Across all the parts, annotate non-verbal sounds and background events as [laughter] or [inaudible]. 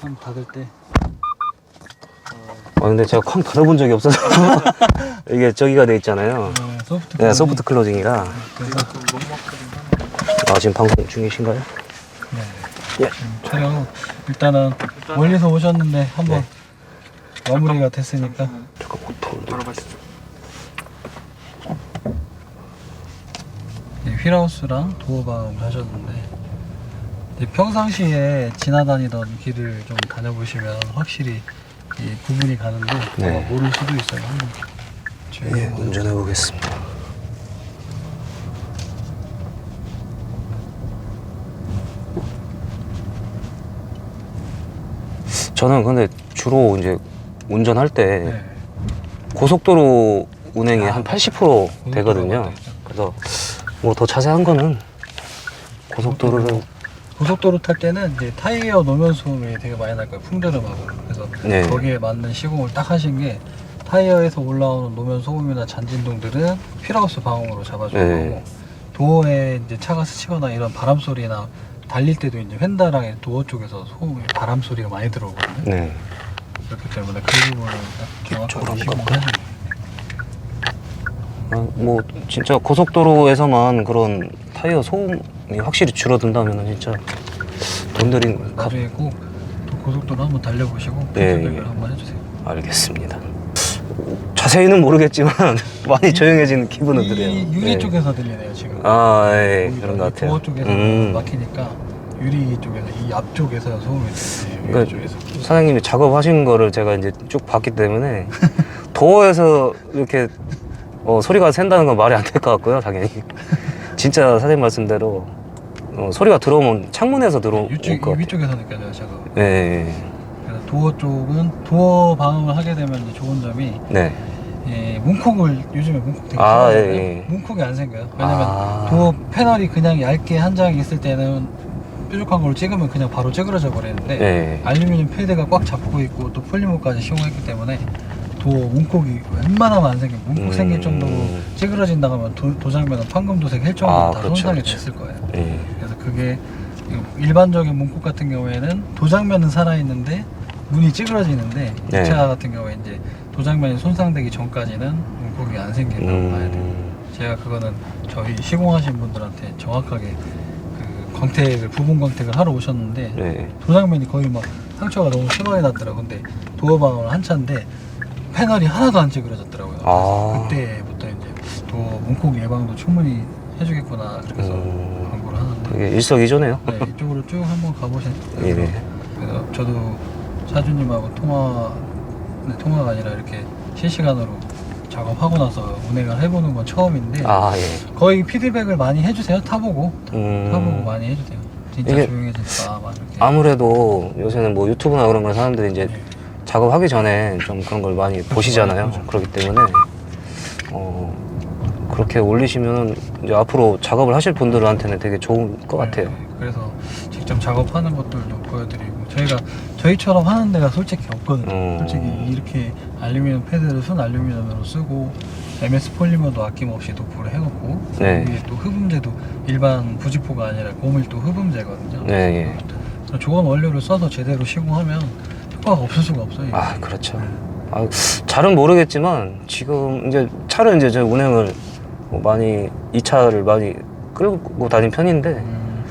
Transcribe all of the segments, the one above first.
框닫을 때 아 근데 제가 쾅 닫아본 적이 없어서 [laughs] 이게 저기가 돼 있잖아요. 어, 소프트 네, 소프트 클로징이라. 그래서 아 지금 방송 중이신가요? 네. 예. 지금 촬영 일단은 멀리서 오셨는데 한번 네. 마무리가 됐으니까 잠깐 오토. 바로 가시죠. 이 휠하우스랑 도어 방음을 하셨는데 평상시에 지나다니던 길을 좀 다녀보시면 확실히 이 구분이 가는데 네. 아마 모를 수도 있어요. 한번 예, 운전해 보겠습니다. 저는 근데 주로 이제 운전할 때 네. 고속도로 운행이 아, 한80% 되거든요. 그래서 뭐 더 자세한 거는 고속도로를 고속도로 탈 때는 이제 타이어 노면 소음이 되게 많이 날 거예요. 풍드름하고. 그래서 네. 거기에 맞는 시공을 딱 하신 게 타이어에서 올라오는 노면 소음이나 잔진동들은 휠하우스 방음으로 잡아주는 네. 거고 도어에 이제 차가 스치거나 이런 바람 소리나 달릴 때도 이제 휀다랑 도어 쪽에서 소음이 바람 소리가 많이 들어오거든요. 네. 그렇기 때문에 그 부분을 딱 이쪽으로 정확하게 한번 시공을 해주는 아, 뭐 진짜 고속도로에서만 그런 타이어 소음 이 확실히 줄어든다면 진짜 돈 들인 거예요. 값 나중에 꼭또 고속도로 한번 달려보시고 네. 피드백을 한번 해주세요. 알겠습니다. 자세히는 모르겠지만 [laughs] 많이 조용해진 기분은 들어요. 이 유리 네. 쪽에서 들리네요 지금. 아, 예, 그런 것이 같아요. 도어 쪽에서 음. 막히니까 유리 쪽에서 이 앞쪽에서 소음이 들리네요. 유리 그러니까 쪽에서. 사장님이 작업하신 거를 제가 이제 쭉 봤기 때문에 [laughs] 도어에서 이렇게 어, 소리가 샌다는 건 말이 안 될 것 같고요, 당연히. 진짜 사장님 말씀대로 어, 소리가 들어오면 창문에서 들어올 것 이쪽 이 같아요. 위쪽에서 느껴져요 제가. 예, 예, 그래서 도어 쪽은 도어 방음을 하게 되면 이제 좋은 점이 네. 예, 문콕을 요즘에 문콕 되게 아, 싫어하거든요. 예, 예. 문콕이 안 생겨요. 왜냐면 아. 도어 패널이 그냥 얇게 한 장 있을 때는 뾰족한 걸로 찍으면 그냥 바로 찌그러져 버리는데 예. 알루미늄 패드가 꽉 잡고 있고 또 폴리머까지 시공했기 때문에 도어 문콕이 웬만하면 안 생겨 문콕 음. 생길 정도로 찌그러진다 하면 도, 도장면은 판금도색 할 정도로 아, 다 그렇죠, 손상이 그렇죠. 됐을 거예요 예. 그래서 그게 일반적인 문콕 같은 경우에는 도장면은 살아있는데 문이 찌그러지는데 네. 이차 같은 경우에 이제 도장면이 손상되기 전까지는 문콕이 안 생긴다고 봐야 돼요 음, 제가 그거는 저희 시공하신 분들한테 정확하게 그 광택을 부분 광택을 하러 오셨는데 네. 도장면이 거의 막 상처가 너무 심하게 났더라고 근데 도어 방음을 한 차인데 패널이 하나도 안 찌그러졌더라고요 아. 그때부터 이제 도어 문콕 예방도 충분히 해주겠구나 그래서 음. 광고를 하는데 그게 일석이조네요. 네, 이쪽으로 쭉 한번 가보세요 예, 네. 그래서 저도 사주님하고 통화 네, 통화가 아니라 이렇게 실시간으로 작업하고 나서 운행을 해보는 건 처음인데 아, 예. 거의 피드백을 많이 해주세요. 타보고 음. 타보고 많이 해주세요. 진짜 이게 조용해졌다 막 이렇게. 아무래도 요새는 뭐 유튜브나 그런 걸 사람들이 이제 네. 작업하기 전에 좀 그런 걸 많이 보시잖아요. 그렇기 때문에 어, 그렇게 올리시면 이제 앞으로 작업을 하실 분들한테는 되게 좋은 것 같아요. 네, 그래서 직접 작업하는 것들도 보여드리고 저희가 저희처럼 하는 데가 솔직히 없거든요. 음. 솔직히 이렇게 알루미늄 패드를 순 알루미늄으로 쓰고 MS 폴리머도 아낌없이 도포를 해놓고 네. 위에 또 흡음재도 일반 부직포가 아니라 고밀도 흡음재거든요. 네, 예. 좋은 원료를 써서 제대로 시공하면 효과가 없을 수가 없어요. 아, 그렇죠. 아, 잘은 모르겠지만 지금 이제 차를 이제 저 운행을 뭐 많이 이 차를 많이 끌고 다닌 편인데 음,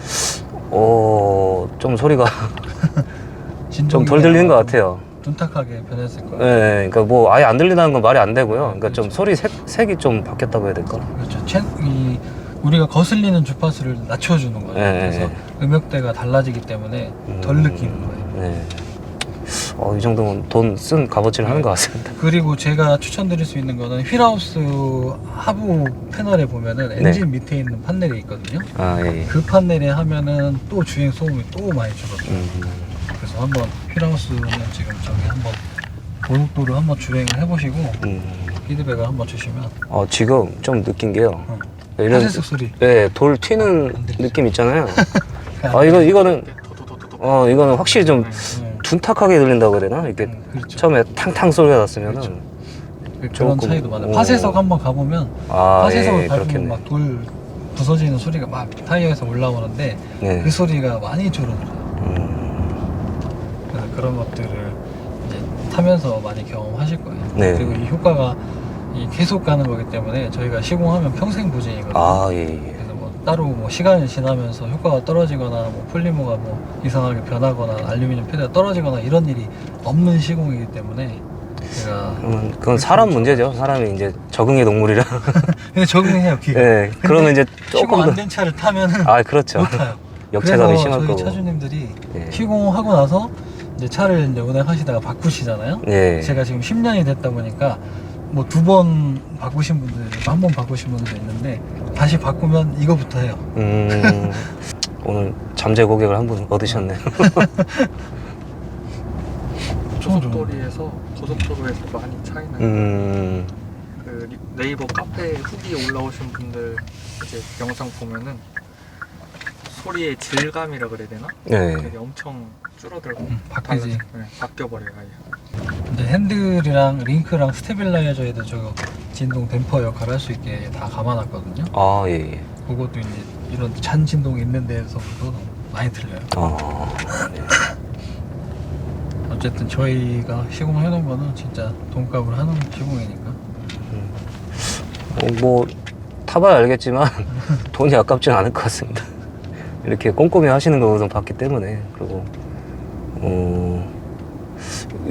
어, 좀 소리가 [laughs] 좀 덜 들리는 것 같아요. 둔탁하게 변했을 거예요. 네, 그러니까 뭐 아예 안 들린다는 건 말이 안 되고요. 그러니까 좀 그렇죠. 소리 색, 색이 좀 바뀌었다고 해야 될까? 그렇죠. 채, 이 우리가 거슬리는 주파수를 낮춰주는 거예요. 네, 그래서 네. 음역대가 달라지기 때문에 덜 음. 느끼는 거예요. 네. 어, 이 정도면 돈 쓴 값어치를 하는 것 같습니다. 그리고 제가 추천드릴 수 있는 거는 휠하우스 하부 패널에 보면은 네. 엔진 밑에 있는 판넬이 있거든요. 아, 예. 예. 그 판넬에 하면은 또 주행 소음이 또 많이 줄어들어요. 음, 그래서 한번 휠하우스는 지금 저기 한번 고속도로 한번 주행을 해보시고 음. 피드백을 한번 주시면 어, 지금 좀 느낀 게요. 어, 이런 소리 네, 돌 튀는? 느낌 있잖아요. [laughs] 아, 이거 이거는 어, 이거는 확실히 좀 네. 둔탁하게 들린다고 해야 되나? 이렇게 음, 그렇죠. 처음에 탕탕 소리가 났으면은 그렇죠. 그런 조금, 차이도 많아요. 오. 파쇄석 한번 가보면 아, 파쇄석을 예, 밟으면 그렇겠네. 막 돌 부서지는 소리가 막 타이어에서 올라오는데 네. 그 소리가 많이 줄어들어요. 음, 그래서 그런 것들을 이제 타면서 많이 경험하실 거예요. 네. 그리고 이 효과가 이 계속 가는 거기 때문에 저희가 시공하면 평생 부진이거든요. 아, 예, 예. 따로 뭐 시간이 지나면서 효과가 떨어지거나 뭐 폴리머가 뭐 이상하게 변하거나 알루미늄 패드가 떨어지거나 이런 일이 없는 시공이기 때문에 제가 그러면 그건 사람 문제죠. 사람이 이제 적응의 동물이라. [laughs] 근데 적응해요 귀가. 네. 그러면 이제 시공 조금 더. 안 된 차를 타면은 아, 그렇죠. 못 타요. [laughs] 역체감이 그래서 심할 저희 거고. 차주님들이 예. 시공하고 나서 이제 차를 이제 운행하시다가 바꾸시잖아요. 예. 제가 지금 10년이 됐다 보니까 뭐 두 번 바꾸신 분들, 한 번 바꾸신 분들도 있는데 다시 바꾸면 이거부터 해요. 음, 오늘 잠재 고객을 한 분 얻으셨네. [laughs] 고속도로에서 고속도로에서 많이 차이나요. 음, 그 리- 네이버 카페 후기에 올라오신 분들 이제 영상 보면은 소리의 질감이라 그래야 되나? 네. 되게 엄청 줄어들고 음, 바뀌지. 달라져- 네, 바뀌어버려요 아예. 이제 핸들이랑 링크랑 스테빌라이저에도 저 진동 댐퍼 역할을 할 수 있게 다 감아놨거든요. 아, 예, 예. 그것도 이제 이런 잔 진동이 있는 데에서부터 많이 틀려요. 아, 네. 어쨌든 저희가 시공해 놓은 거는 진짜 돈값을 하는 시공이니까. 어, 뭐, 타봐야 알겠지만, [laughs] 돈이 아깝진 않을 것 같습니다. 이렇게 꼼꼼히 하시는 거 우선 봤기 때문에. 그리고, 어,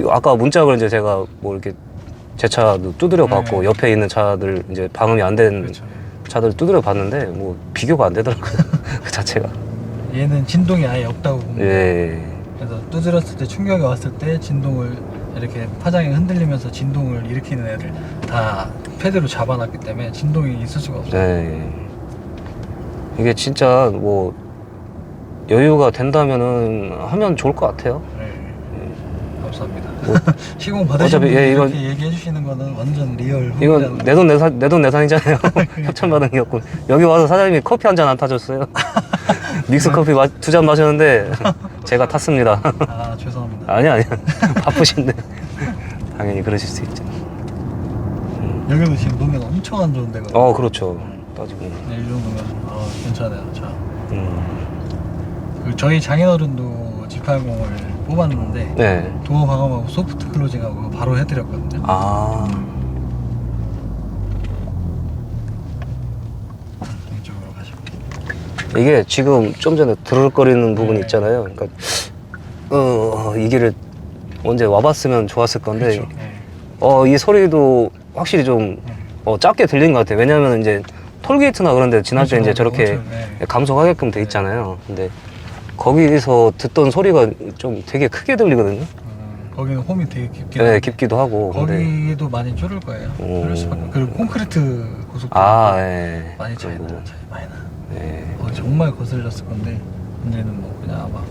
아까 문짝을 이제 제가 뭐 이렇게 제 차도 두드려 봤고, 네. 옆에 있는 차들, 이제 방음이 안 된 그렇죠. 차들 두드려 봤는데, 뭐, 비교가 안 되더라고요. [laughs] 그 자체가. 얘는 진동이 아예 없다고 돼요. 예. 그래서 두드렸을 때 충격이 왔을 때 진동을 이렇게 파장이 흔들리면서 진동을 일으키는 애들 다 패드로 잡아놨기 때문에 진동이 있을 수가 없어요. 네. 이게 진짜 뭐 여유가 된다면은 하면 좋을 것 같아요. 네. 감사합니다. 뭐, [laughs] 시공 받으신 어차피, 예, 이렇게 얘기해 주시는 거는 완전 리얼 이건 후기라는 내돈 내산 내돈 내산이잖아요. 협찬 받은 게 없고 여기 와서 사장님이 커피 한 잔 안 타줬어요. [laughs] 믹스 커피 두 잔 마셨는데 [laughs] 제가 탔습니다. 아 죄송합니다. 아니 아니 바쁘신데 당연히 그러실 수 있죠. 여기도 지금 노면 엄청 안 좋은 데거든요. 어 그렇죠. 따지고. 네, 이 정도면 아, 괜찮아요. 자, 음. 그 저희 장인어른도 G80을 뽑았는데 네. 도어 방음하고 소프트 클로징하고 바로 해드렸거든요. 아. 이쪽으로 가시면. 이게 지금 좀 전에 드르륵거리는 부분이 네. 있잖아요. 그러니까 어, 이 길을 언제 와봤으면 좋았을 건데 그렇죠. 네. 어, 이 소리도 확실히 좀 네. 어, 작게 들린 것 같아요. 왜냐하면 이제 톨게이트나 그런 데 지날 때 그렇죠. 이제 저렇게 엄청, 네. 감속하게끔 돼 있잖아요. 근데 거기서 듣던 소리가 좀 되게 크게 들리거든요. 음, 거기는 홈이 되게 깊게. 네, 깊기도 하고. 근데 거기도 많이 줄을 거예요. 오. 줄을 수밖에. 그리고 콘크리트 고속도로 아, 예. 많이 차이 그리고. 차이 많이 나. 예. 어, 정말 거슬렸을 건데 이제는 뭐 그냥 아마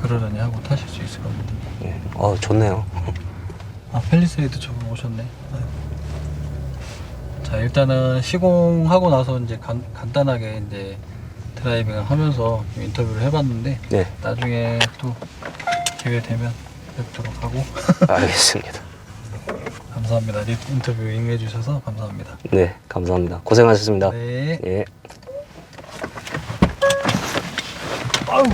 그러려니 하고 타실 수 있을 겁니다. 예. 어, 좋네요. [laughs] 아 펠리세이드 저분 오셨네. 아유. 자 일단은 시공하고 나서 이제 간, 간단하게 이제 드라이빙을 하면서 좀 인터뷰를 해봤는데 네, 나중에 또 기회 되면 뵙도록 하고 [laughs] 알겠습니다. 감사합니다. 리- 인터뷰 응해주셔서 감사합니다. 네, 감사합니다. 고생하셨습니다. 네. 예. 아우.